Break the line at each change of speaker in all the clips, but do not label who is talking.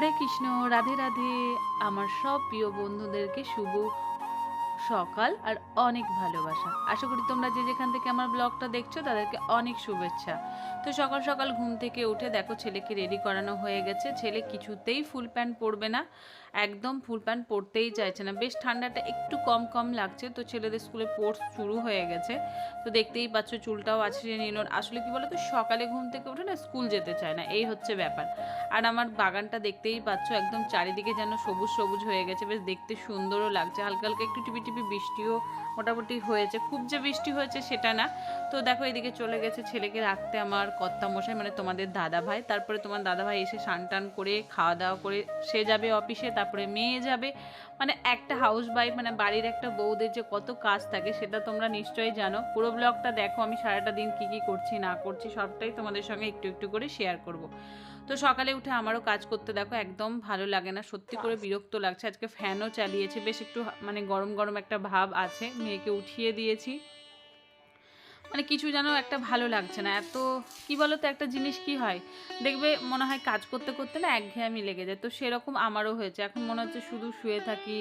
হরে কৃষ্ণ রাধে রাধে আমার সব প্রিয় বন্ধুদেরকে শুভ সকাল আর অনেক ভালোবাসা আশা করি তোমরা যে যেখান থেকে আমার ব্লগটা দেখছো তাদেরকে অনেক শুভেচ্ছা তো সকাল সকাল ঘুম থেকে উঠে দেখো ছেলেকে রেডি করানো হয়ে গেছে ছেলে কিছুতেই ফুল প্যান্ট পরবে না একদম ফুল প্যান্ট পরতেই চাইছে না বেশ ঠান্ডাটা একটু কম কম লাগছে তো ছেলেদের স্কুলে কোর্স শুরু হয়ে গেছে তো দেখতেই পাচ্ছ চুলটাও আছে নিনোর আসলে কি বলতো সকালে ঘুম থেকে উঠে না স্কুল যেতে চায় না এই হচ্ছে ব্যাপার আর আমার বাগানটা দেখতেই পাচ্ছ একদম চারিদিকে যেন সবুজ সবুজ হয়ে গেছে বেশ দেখতে সুন্দরও লাগছে হালকা হালকা একটু টিপি বৃষ্টিও মোটামুটি হয়েছে খুব যে বৃষ্টি হয়েছে সেটা না তো দেখো এদিকে চলে গেছে ছেলেকে রাখতে আমার কর্তা মশাই মানে তোমাদের দাদা ভাই তারপরে তোমার দাদা ভাই এসে স্নান টান করে খাওয়া দাওয়া করে সে যাবে অফিসে তারপরে মেয়ে যাবে মানে একটা হাউস বাইফ মানে বাড়ির একটা বউদের যে কত কাজ থাকে সেটা তোমরা নিশ্চয়ই জানো পুরো ব্লগটা দেখো আমি সারাটা দিন কী কী করছি না করছি সবটাই তোমাদের সঙ্গে একটু একটু করে শেয়ার করব তো সকালে উঠে আমারও কাজ করতে দেখো একদম ভালো লাগে না সত্যি করে বিরক্ত লাগছে আজকে ফ্যানও চালিয়েছে বেশ একটু মানে গরম গরম একটা ভাব আছে মেয়েকে উঠিয়ে দিয়েছি মানে কিছু যেন একটা ভালো লাগছে না এত কি বলো তো একটা জিনিস কি হয় দেখবে মনে হয় কাজ করতে করতে না একঘেয়ামি লেগে যায় তো সেরকম আমারও হয়েছে এখন মনে হচ্ছে শুধু শুয়ে থাকি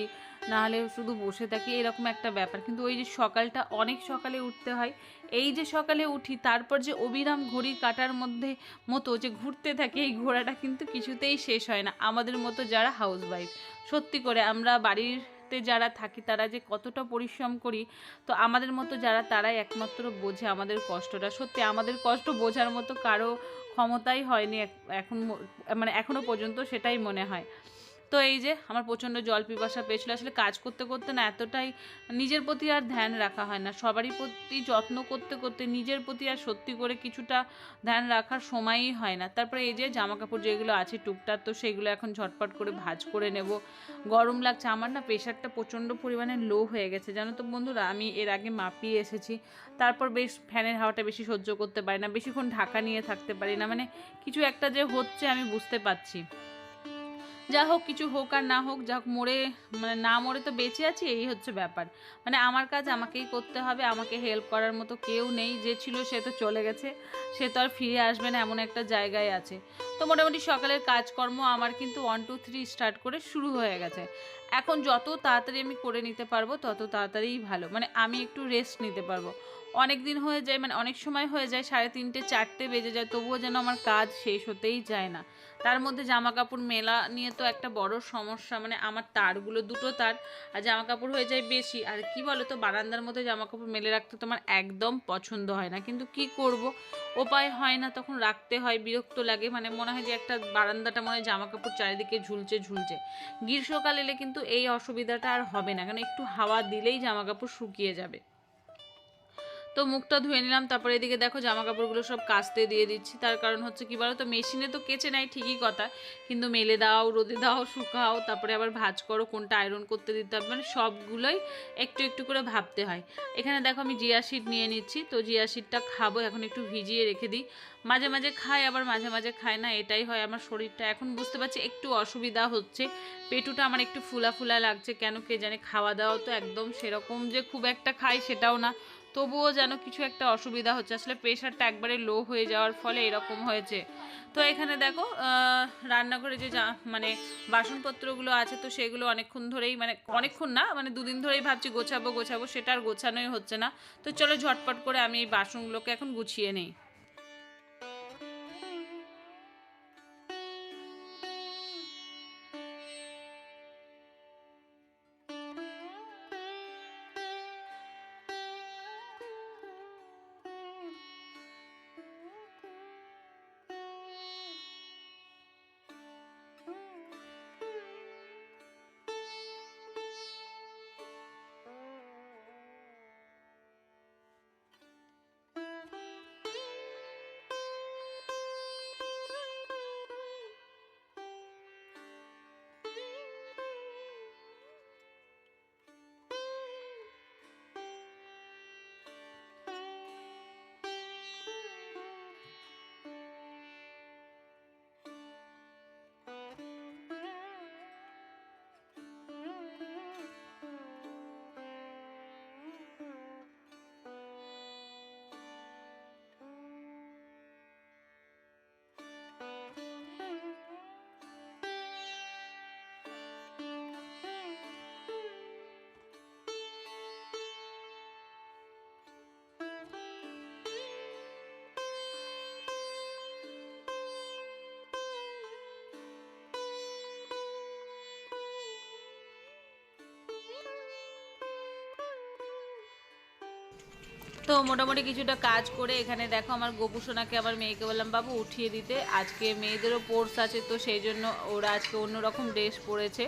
নাহলে শুধু বসে থাকি এরকম একটা ব্যাপার কিন্তু ওই যে সকালটা অনেক সকালে উঠতে হয় এই যে সকালে উঠি তারপর যে অবিরাম ঘড়ি কাটার মধ্যে মতো যে ঘুরতে থাকি এই ঘোড়াটা কিন্তু কিছুতেই শেষ হয় না আমাদের মতো যারা হাউস ওয়াইফ সত্যি করে আমরা বাড়ির করতে যারা থাকি তারা যে কতটা পরিশ্রম করি তো আমাদের মতো যারা তারাই একমাত্র বোঝে আমাদের কষ্টটা সত্যি আমাদের কষ্ট বোঝার মতো কারো ক্ষমতাই হয়নি এখন মানে এখনও পর্যন্ত সেটাই মনে হয় তো এই যে আমার প্রচণ্ড জল পিপাসা পেয়েছিলো আসলে কাজ করতে করতে না এতটাই নিজের প্রতি আর ধ্যান রাখা হয় না সবারই প্রতি যত্ন করতে করতে নিজের প্রতি আর সত্যি করে কিছুটা ধ্যান রাখার সময়ই হয় না তারপরে এই যে জামা কাপড় যেগুলো আছে টুকটাক তো সেগুলো এখন ঝটপট করে ভাজ করে নেব গরম লাগছে আমার না প্রেশারটা প্রচণ্ড পরিমাণে লো হয়ে গেছে জানো তো বন্ধুরা আমি এর আগে মাপিয়ে এসেছি তারপর বেশ ফ্যানের হাওয়াটা বেশি সহ্য করতে পারি না বেশিক্ষণ ঢাকা নিয়ে থাকতে পারি না মানে কিছু একটা যে হচ্ছে আমি বুঝতে পারছি যা হোক কিছু হোক আর না হোক যা মরে মানে না মরে তো বেঁচে আছি এই হচ্ছে ব্যাপার মানে আমার কাজ আমাকেই করতে হবে আমাকে হেল্প করার মতো কেউ নেই যে ছিল সে তো চলে গেছে সে তো আর ফিরে আসবে না এমন একটা জায়গায় আছে তো মোটামুটি সকালের কাজকর্ম আমার কিন্তু ওয়ান টু থ্রি স্টার্ট করে শুরু হয়ে গেছে এখন যত তাড়াতাড়ি আমি করে নিতে পারবো তত তাড়াতাড়িই ভালো মানে আমি একটু রেস্ট নিতে পারবো অনেক দিন হয়ে যায় মানে অনেক সময় হয়ে যায় সাড়ে তিনটে চারটে বেজে যায় তবুও যেন আমার কাজ শেষ হতেই যায় না তার মধ্যে জামা কাপড় মেলা নিয়ে তো একটা বড় সমস্যা মানে আমার তারগুলো দুটো তার আর জামা কাপড় হয়ে যায় বেশি আর কি বলো তো বারান্দার মধ্যে জামা কাপড় মেলে রাখতে তোমার একদম পছন্দ হয় না কিন্তু কি করব উপায় হয় না তখন রাখতে হয় বিরক্ত লাগে মানে মনে হয় যে একটা বারান্দাটা মনে হয় জামা কাপড় চারিদিকে ঝুলছে ঝুলছে গ্রীষ্মকাল এলে কিন্তু এই অসুবিধাটা আর হবে না কারণ একটু হাওয়া দিলেই জামা কাপড় শুকিয়ে যাবে তো মুখটা ধুয়ে নিলাম তারপরে এদিকে দেখো জামা কাপড়গুলো সব কাচতে দিয়ে দিচ্ছি তার কারণ হচ্ছে কি বলো তো মেশিনে তো কেচে নেয় ঠিকই কথা কিন্তু মেলে দাও রোদে দাও শুকাও তারপরে আবার ভাজ করো কোনটা আয়রন করতে দিতে হবে মানে সবগুলোই একটু একটু করে ভাবতে হয় এখানে দেখো আমি জিয়া শিট নিয়ে নিচ্ছি তো জিয়া শিটটা খাবো এখন একটু ভিজিয়ে রেখে দিই মাঝে মাঝে খাই আবার মাঝে মাঝে খায় না এটাই হয় আমার শরীরটা এখন বুঝতে পারছি একটু অসুবিধা হচ্ছে পেটুটা আমার একটু ফুলা ফুলা লাগছে কেন কে জানে খাওয়া দাওয়া তো একদম সেরকম যে খুব একটা খাই সেটাও না তবুও যেন কিছু একটা অসুবিধা হচ্ছে আসলে প্রেশারটা একবারে লো হয়ে যাওয়ার ফলে এরকম হয়েছে তো এখানে দেখো রান্নাঘরে যে মানে বাসনপত্রগুলো আছে তো সেগুলো অনেকক্ষণ ধরেই মানে অনেকক্ষণ না মানে দুদিন ধরেই ভাবছি গোছাবো গোছাবো সেটা আর গোছানোই হচ্ছে না তো চলো ঝটপট করে আমি এই বাসনগুলোকে এখন গুছিয়ে নিই তো মোটামুটি কিছুটা কাজ করে এখানে দেখো আমার গোপু সোনাকে আবার মেয়েকে বললাম বাবু উঠিয়ে দিতে আজকে মেয়েদেরও পোর্স আছে তো সেই জন্য ওরা আজকে অন্যরকম ড্রেস পরেছে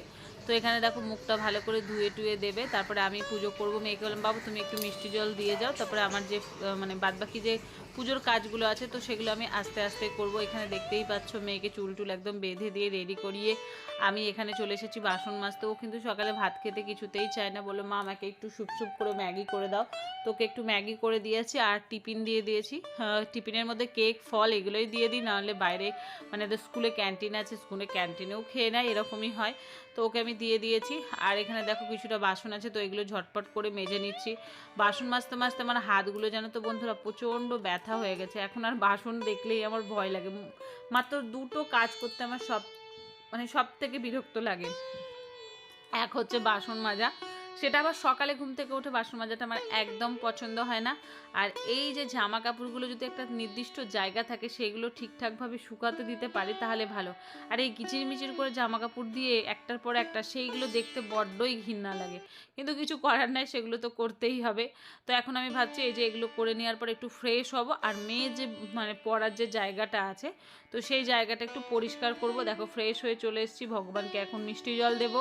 তো এখানে দেখো মুখটা ভালো করে ধুয়ে টুয়ে দেবে তারপরে আমি পুজো করব মেয়েকে বললাম বাবু তুমি একটু মিষ্টি জল দিয়ে যাও তারপরে আমার যে মানে বাদবাকি যে পুজোর কাজগুলো আছে তো সেগুলো আমি আস্তে আস্তে করব এখানে দেখতেই পাচ্ছ মেয়েকে চুল টুল একদম বেঁধে দিয়ে রেডি করিয়ে আমি এখানে চলে এসেছি বাসন মাজতে ও কিন্তু সকালে ভাত খেতে কিছুতেই চায় না বলে মা আমাকে একটু সুপ সুপ করে ম্যাগি করে দাও তোকে একটু ম্যাগি করে দিয়েছি আর টিফিন দিয়ে দিয়েছি হ্যাঁ, টিফিনের মধ্যে কেক ফল এগুলোই দিয়ে দিই নাহলে বাইরে মানে স্কুলে ক্যান্টিন আছে স্কুলে ক্যান্টিনেও খেয়ে নেয় এরকমই হয় তো ওকে আমি দিয়ে দিয়েছি আর এখানে দেখো কিছুটা বাসন আছে তো এগুলো ঝটপট করে মেজে নিচ্ছি বাসন মাজতে মাজতে আমার হাতগুলো যেন তো বন্ধুরা প্রচণ্ড ব্যথা হয়ে গেছে এখন আর বাসন দেখলেই আমার ভয় লাগে মাত্র দুটো কাজ করতে আমার সব মানে সব থেকে বিরক্ত লাগে এক হচ্ছে বাসন মাজা সেটা আবার সকালে ঘুম থেকে উঠে বাসন মাজাটা আমার একদম পছন্দ হয় না আর এই যে জামা কাপড়গুলো যদি একটা নির্দিষ্ট জায়গা থাকে সেগুলো ঠিকঠাকভাবে শুকাতে দিতে পারি তাহলে ভালো আর এই কিচিরমিচির করে জামা কাপড় দিয়ে একটার পর একটা সেইগুলো দেখতে বড্ডই ঘৃণা লাগে কিন্তু কিছু করার নাই সেগুলো তো করতেই হবে তো এখন আমি ভাবছি এই যে এগুলো করে নেওয়ার পর একটু ফ্রেশ হব আর মেয়ে যে মানে পড়ার যে জায়গাটা আছে তো সেই জায়গাটা একটু পরিষ্কার করব দেখো ফ্রেশ হয়ে চলে এসেছি ভগবানকে এখন মিষ্টি জল দেব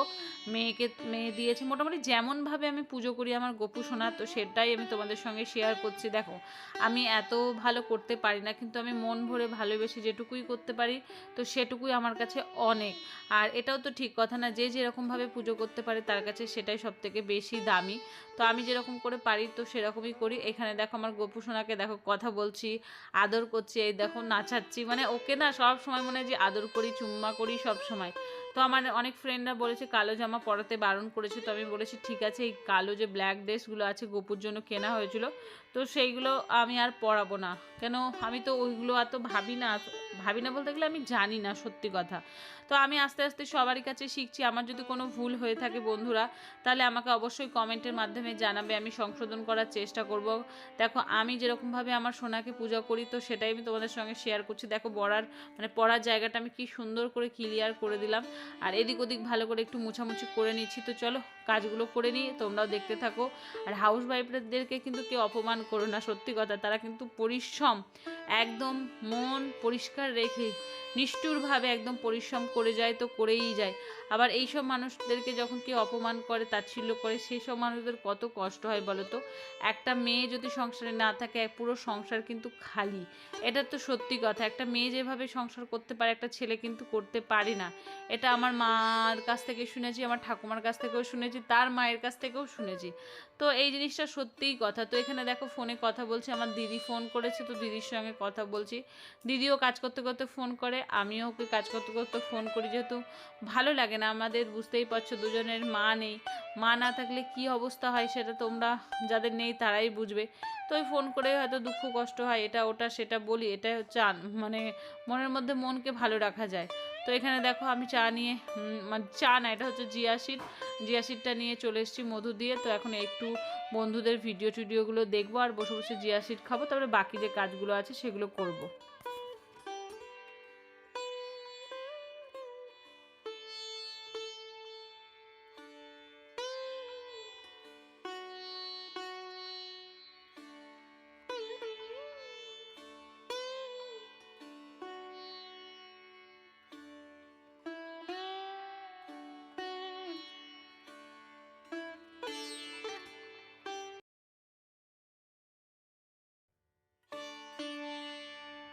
মেয়েকে মেয়ে দিয়েছে মোটামুটি যেমনভাবে আমি পুজো করি আমার গোপু সোনা তো সেটাই আমি তোমাদের সঙ্গে শেয়ার করছি দেখো আমি এত ভালো করতে পারি না কিন্তু আমি মন ভরে ভালোবেসে যেটুকুই করতে পারি তো সেটুকুই আমার কাছে অনেক আর এটাও তো ঠিক কথা না যে যেরকমভাবে পুজো করতে পারে তার কাছে সেটাই সবথেকে বেশি দামি তো আমি যেরকম করে পারি তো সেরকমই করি এখানে দেখো আমার গপু সোনাকে দেখো কথা বলছি আদর করছি এই দেখো নাচাচ্ছি মানে ওকে না সব সময় মনে হয় যে আদর করি চুম্মা করি সব সময় তো আমার অনেক ফ্রেন্ডরা বলেছে কালো জামা পরাতে বারণ করেছে তো আমি বলেছি ঠিক আছে এই কালো যে ব্ল্যাক ড্রেসগুলো আছে গপুর জন্য কেনা হয়েছিল তো সেইগুলো আমি আর পরাবো না কেন আমি তো ওইগুলো এত ভাবি না ভাবি না বলতে গেলে আমি জানি না সত্যি কথা তো আমি আস্তে আস্তে সবারই কাছে শিখছি আমার যদি কোনো ভুল হয়ে থাকে বন্ধুরা তাহলে আমাকে অবশ্যই কমেন্টের মাধ্যমে জানাবে আমি সংশোধন করার চেষ্টা করব দেখো আমি যেরকমভাবে আমার সোনাকে পূজা করি তো সেটাই আমি তোমাদের সঙ্গে শেয়ার করছি দেখো বড়ার মানে পড়ার জায়গাটা আমি কি সুন্দর করে ক্লিয়ার করে দিলাম আর এদিক ওদিক ভালো করে একটু মোছামুছি করে নিচ্ছি তো চলো কাজগুলো করে নিই তোমরাও দেখতে থাকো আর হাউস ওয়াইফদেরকে কিন্তু কেউ অপমান করো না সত্যি কথা তারা কিন্তু পরিশ্রম একদম মন পরিষ্কার রেখে নিষ্ঠুরভাবে একদম পরিশ্রম করে যায় তো করেই যায় আবার এই সব মানুষদেরকে যখন কেউ অপমান করে তাচ্ছিল্য করে সেই সব মানুষদের কত কষ্ট হয় বলো তো একটা মেয়ে যদি সংসারে না থাকে পুরো সংসার কিন্তু খালি এটা তো সত্যি কথা একটা মেয়ে যেভাবে সংসার করতে পারে একটা ছেলে কিন্তু করতে পারে না এটা আমার মার কাছ থেকে শুনেছি আমার ঠাকুমার কাছ থেকেও শুনেছি তার মায়ের কাছ থেকেও শুনেছি তো এই জিনিসটা সত্যিই কথা তো এখানে দেখো ফোনে কথা বলছি আমার দিদি ফোন করেছে তো দিদির সঙ্গে কথা বলছি দিদিও কাজ করতে করতে ফোন করে আমিও ওকে কাজ করতে করতে ফোন করি যেহেতু ভালো লাগে না আমাদের বুঝতেই পারছো দুজনের মা নেই মা না থাকলে কি অবস্থা হয় সেটা তোমরা যাদের নেই তারাই বুঝবে তো ওই ফোন করে হয়তো দুঃখ কষ্ট হয় এটা ওটা সেটা বলি এটা হচ্ছে মানে মনের মধ্যে মনকে ভালো রাখা যায় তো এখানে দেখো আমি চা নিয়ে মানে চা না এটা হচ্ছে জিয়া জিয়াশিটটা নিয়ে চলে এসেছি মধু দিয়ে তো এখন একটু বন্ধুদের ভিডিও টিডিওগুলো দেখবো আর বসে বসে জিয়াশিট খাবো তারপরে বাকি যে কাজগুলো আছে সেগুলো করবো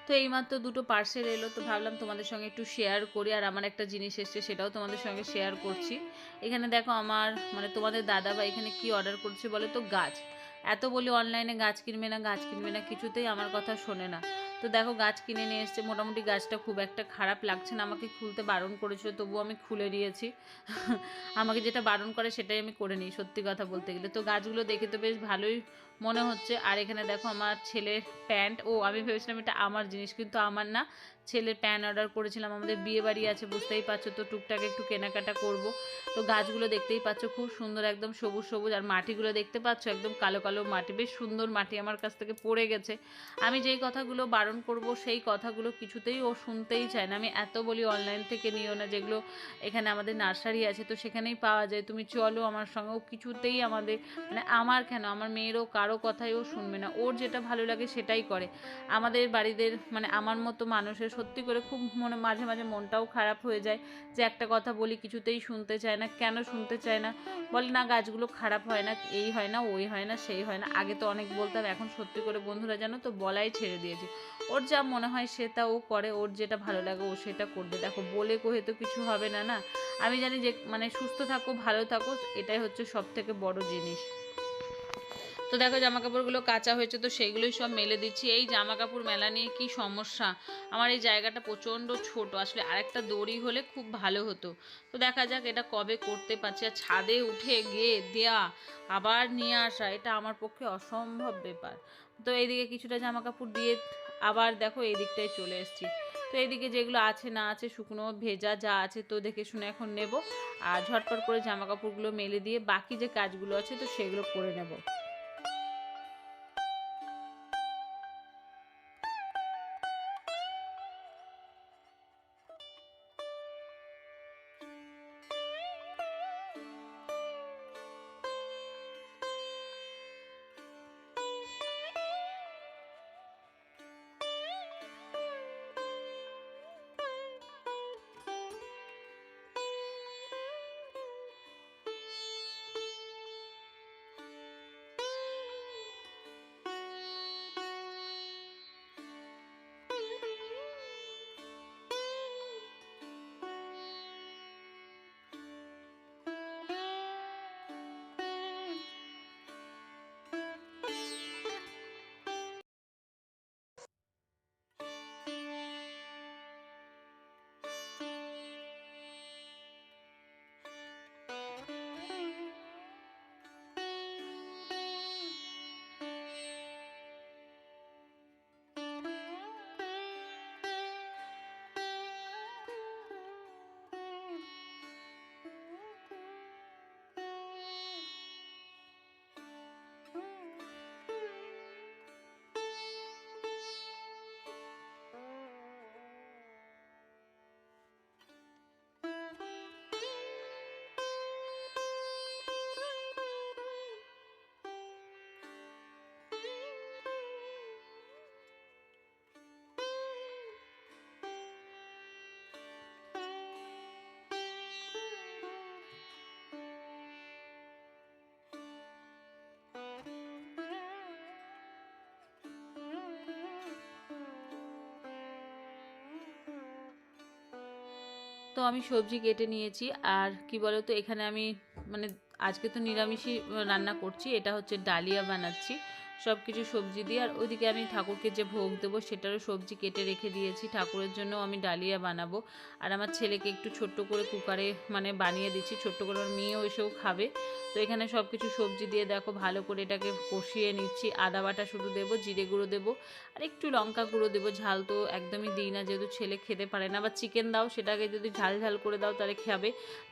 তো এইমাত্র দুটো পার্সেল এলো তো ভাবলাম তোমাদের সঙ্গে একটু শেয়ার করি আর আমার একটা জিনিস এসছে সেটাও তোমাদের সঙ্গে শেয়ার করছি এখানে দেখো আমার মানে তোমাদের দাদা বা এখানে কি অর্ডার করছে বলে তো গাছ এত বলি অনলাইনে গাছ কিনবে না গাছ কিনবে না কিছুতেই আমার কথা শোনে না তো দেখো গাছ কিনে নিয়ে এসছে মোটামুটি গাছটা খুব একটা খারাপ লাগছে না আমাকে খুলতে বারণ করেছিল তবুও আমি খুলে দিয়েছি আমাকে যেটা বারণ করে সেটাই আমি করে নিই সত্যি কথা বলতে গেলে তো গাছগুলো দেখে তো বেশ ভালোই মনে হচ্ছে আর এখানে দেখো আমার ছেলের প্যান্ট ও আমি ভেবেছিলাম এটা আমার জিনিস কিন্তু আমার না ছেলের প্যান অর্ডার করেছিলাম আমাদের বিয়ে বাড়ি আছে বুঝতেই পারছো তো টুকটাক একটু কেনাকাটা করব তো গাছগুলো দেখতেই পাচ্ছ খুব সুন্দর একদম সবুজ সবুজ আর মাটিগুলো দেখতে পাচ্ছ একদম কালো কালো মাটি বেশ সুন্দর মাটি আমার কাছ থেকে পড়ে গেছে আমি যেই কথাগুলো বারণ করব সেই কথাগুলো কিছুতেই ও শুনতেই চায় না আমি এত বলি অনলাইন থেকে নিও না যেগুলো এখানে আমাদের নার্সারি আছে তো সেখানেই পাওয়া যায় তুমি চলো আমার সঙ্গে ও কিছুতেই আমাদের মানে আমার কেন আমার মেয়েরও কারো কথাই ও শুনবে না ওর যেটা ভালো লাগে সেটাই করে আমাদের বাড়িদের মানে আমার মতো মানুষের সত্যি করে খুব মনে মাঝে মাঝে মনটাও খারাপ হয়ে যায় যে একটা কথা বলি কিছুতেই শুনতে চায় না কেন শুনতে চায় না বলে না গাছগুলো খারাপ হয় না এই হয় না ওই হয় না সেই হয় না আগে তো অনেক বলতাম এখন সত্যি করে বন্ধুরা জানো তো বলাই ছেড়ে দিয়েছি ওর যা মনে হয় সে তা ও করে ওর যেটা ভালো লাগে ও সেটা করবে দেখো বলে কোহে তো কিছু হবে না না আমি জানি যে মানে সুস্থ থাকো ভালো থাকো এটাই হচ্ছে সব থেকে বড় জিনিস তো দেখো জামা কাপড়গুলো কাঁচা হয়েছে তো সেগুলোই সব মেলে দিচ্ছি এই জামা কাপড় মেলা নিয়ে কি সমস্যা আমার এই জায়গাটা প্রচণ্ড ছোট আসলে আরেকটা দড়ি হলে খুব ভালো হতো তো দেখা যাক এটা কবে করতে পারছি আর ছাদে উঠে গিয়ে দেয়া আবার নিয়ে আসা এটা আমার পক্ষে অসম্ভব ব্যাপার তো এইদিকে কিছুটা জামা কাপড় দিয়ে আবার দেখো এই দিকটায় চলে এসেছি তো এইদিকে যেগুলো আছে না আছে শুকনো ভেজা যা আছে তো দেখে শুনে এখন নেব আর ঝটপট করে জামা কাপড়গুলো মেলে দিয়ে বাকি যে কাজগুলো আছে তো সেগুলো করে নেব তো আমি সবজি কেটে নিয়েছি আর কি বলো তো এখানে আমি মানে আজকে তো নিরামিষই রান্না করছি এটা হচ্ছে ডালিয়া বানাচ্ছি সব কিছু সবজি দিয়ে আর ওইদিকে আমি ঠাকুরকে যে ভোগ দেবো সেটারও সবজি কেটে রেখে দিয়েছি ঠাকুরের জন্য আমি ডালিয়া বানাবো আর আমার ছেলেকে একটু ছোট্ট করে কুকারে মানে বানিয়ে দিচ্ছি ছোট্ট করে আমার মেয়েও এসেও খাবে তো এখানে সব কিছু সবজি দিয়ে দেখো ভালো করে এটাকে কষিয়ে নিচ্ছি আদা বাটা শুধু দেবো জিরে গুঁড়ো দেবো আর একটু লঙ্কা গুঁড়ো দেবো ঝাল তো একদমই দিই না যেহেতু ছেলে খেতে পারে না বা চিকেন দাও সেটাকে যদি ঝাল ঝাল করে দাও তাহলে খাবে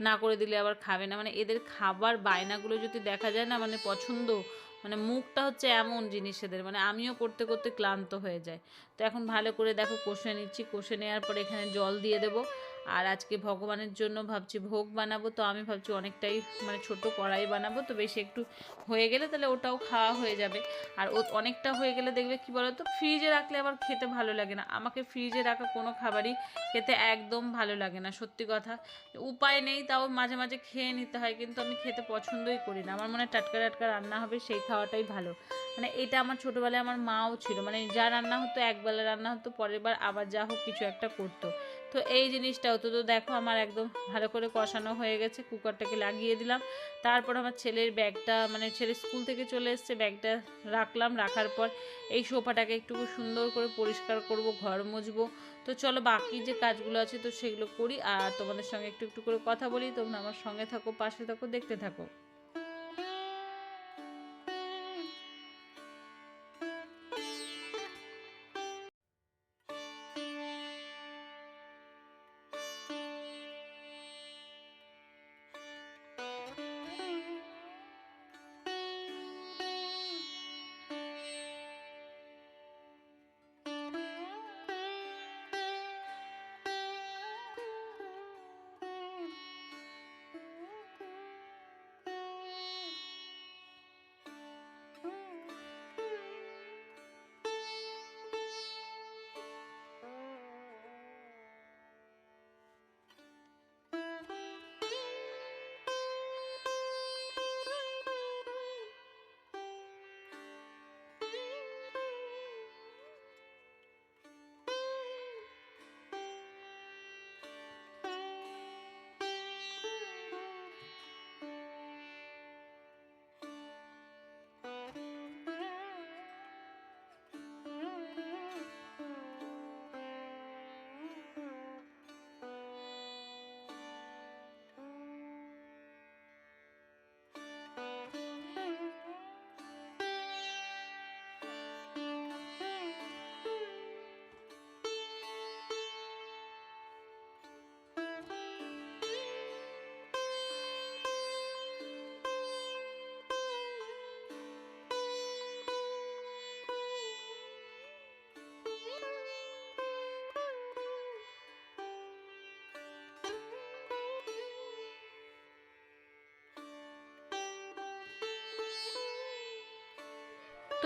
না করে দিলে আবার খাবে না মানে এদের খাবার বায়নাগুলো যদি দেখা যায় না মানে পছন্দ মানে মুখটা হচ্ছে এমন জিনিস এদের মানে আমিও করতে করতে ক্লান্ত হয়ে যায় তো এখন ভালো করে দেখো কষে নিচ্ছি কষে নেওয়ার পরে এখানে জল দিয়ে দেবো আর আজকে ভগবানের জন্য ভাবছি ভোগ বানাবো তো আমি ভাবছি অনেকটাই মানে ছোট কড়াই বানাবো তো বেশি একটু হয়ে গেলে তাহলে ওটাও খাওয়া হয়ে যাবে আর ও অনেকটা হয়ে গেলে দেখবে কি বলো তো ফ্রিজে রাখলে আবার খেতে ভালো লাগে না আমাকে ফ্রিজে রাখা কোনো খাবারই খেতে একদম ভালো লাগে না সত্যি কথা উপায় নেই তাও মাঝে মাঝে খেয়ে নিতে হয় কিন্তু আমি খেতে পছন্দই করি না আমার মনে টাটকা টাটকা রান্না হবে সেই খাওয়াটাই ভালো মানে এটা আমার ছোটোবেলায় আমার মাও ছিল মানে যা রান্না হতো একবেলা রান্না হতো পরের বার আবার যা হোক কিছু একটা করতো তো এই জিনিসটাও তো তো দেখো আমার একদম ভালো করে কষানো হয়ে গেছে কুকারটাকে লাগিয়ে দিলাম তারপর আমার ছেলের ব্যাগটা মানে ছেলে স্কুল থেকে চলে এসছে ব্যাগটা রাখলাম রাখার পর এই সোফাটাকে একটু সুন্দর করে পরিষ্কার করব ঘর মুছবো তো চলো বাকি যে কাজগুলো আছে তো সেগুলো করি আর তোমাদের সঙ্গে একটু একটু করে কথা বলি তোমরা আমার সঙ্গে থাকো পাশে থাকো দেখতে থাকো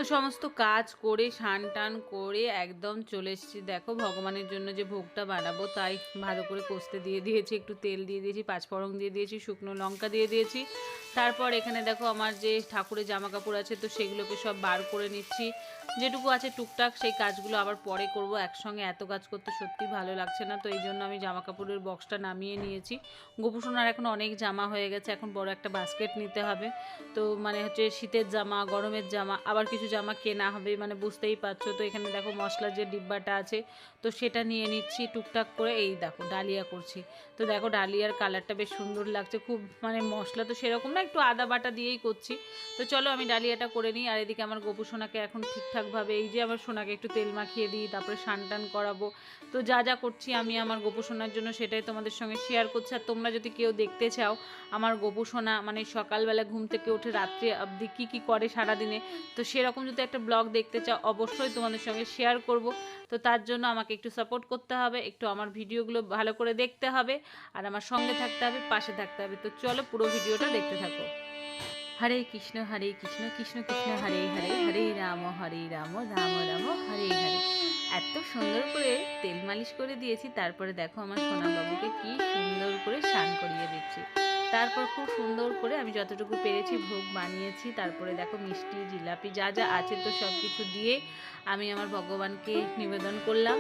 তো সমস্ত কাজ করে সান টান করে একদম চলে এসেছি দেখো ভগবানের জন্য যে ভোগটা বানাবো তাই ভালো করে কষতে দিয়ে দিয়েছি একটু তেল দিয়ে দিয়েছি পাঁচফড়ং দিয়ে দিয়েছি শুকনো লঙ্কা দিয়ে দিয়েছি তারপর এখানে দেখো আমার যে ঠাকুরের জামা কাপড় আছে তো সেগুলোকে সব বার করে নিচ্ছি যেটুকু আছে টুকটাক সেই কাজগুলো আবার পরে করব একসঙ্গে এত কাজ করতে সত্যি ভালো লাগছে না তো এই জন্য আমি জামা কাপড়ের বক্সটা নামিয়ে নিয়েছি গোপুসোনার এখন অনেক জামা হয়ে গেছে এখন বড় একটা বাস্কেট নিতে হবে তো মানে হচ্ছে শীতের জামা গরমের জামা আবার কিছু জামা কেনা হবে মানে বুঝতেই পারছো তো এখানে দেখো মশলার যে ডিব্বাটা আছে তো সেটা নিয়ে নিচ্ছি টুকটাক করে এই দেখো ডালিয়া করছি তো দেখো ডালিয়ার কালারটা বেশ সুন্দর লাগছে খুব মানে মশলা তো সেরকম না একটু আদা বাটা দিয়েই করছি তো চলো আমি ডালিয়াটা করে নিই আর এদিকে আমার গোপু সোনাকে এখন ঠিকঠাকভাবে এই যে আমার সোনাকে একটু তেল মাখিয়ে দিই তারপরে সান টান করাবো তো যা যা করছি আমি আমার গোপু সোনার জন্য সেটাই তোমাদের সঙ্গে শেয়ার করছি আর তোমরা যদি কেউ দেখতে চাও আমার গোপু সোনা মানে সকালবেলা ঘুম থেকে উঠে রাত্রে অবধি কী কী করে সারাদিনে তো সেরকম যদি একটা ব্লগ দেখতে চাও অবশ্যই তোমাদের সঙ্গে শেয়ার করব তো তার জন্য আমাকে একটু সাপোর্ট করতে হবে একটু আমার ভিডিওগুলো ভালো করে দেখতে হবে আর আমার সঙ্গে থাকতে হবে পাশে থাকতে হবে তো চলো পুরো ভিডিওটা দেখতে থাকো থাকো হরে কৃষ্ণ হরে কৃষ্ণ কৃষ্ণ কৃষ্ণ হরে হরে হরে রাম হরে রাম রাম রাম হরে হরে এত সুন্দর করে তেল মালিশ করে দিয়েছি তারপরে দেখো আমার সোনাবাবুকে কি সুন্দর করে স্নান করিয়ে দিচ্ছি তারপর খুব সুন্দর করে আমি যতটুকু পেরেছি ভোগ বানিয়েছি তারপরে দেখো মিষ্টি জিলাপি যা যা আছে তো সব কিছু দিয়ে আমি আমার ভগবানকে নিবেদন করলাম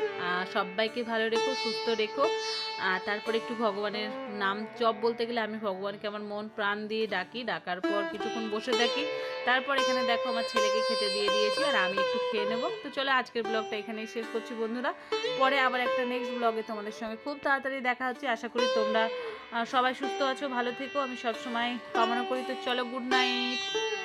সবাইকে ভালো রেখো সুস্থ রেখো তারপরে একটু ভগবানের নাম চপ বলতে গেলে আমি ভগবানকে আমার মন প্রাণ দিয়ে ডাকি ডাকার পর কিছুক্ষণ বসে থাকি তারপর এখানে দেখো আমার ছেলেকে খেতে দিয়ে দিয়েছি আর আমি একটু খেয়ে নেব তো চলো আজকের ব্লগটা এখানেই শেষ করছি বন্ধুরা পরে আবার একটা নেক্সট ব্লগে তোমাদের সঙ্গে খুব তাড়াতাড়ি দেখা হচ্ছে আশা করি তোমরা সবাই সুস্থ আছো ভালো থেকো আমি সবসময় কামনা করি তো চলো গুড নাইট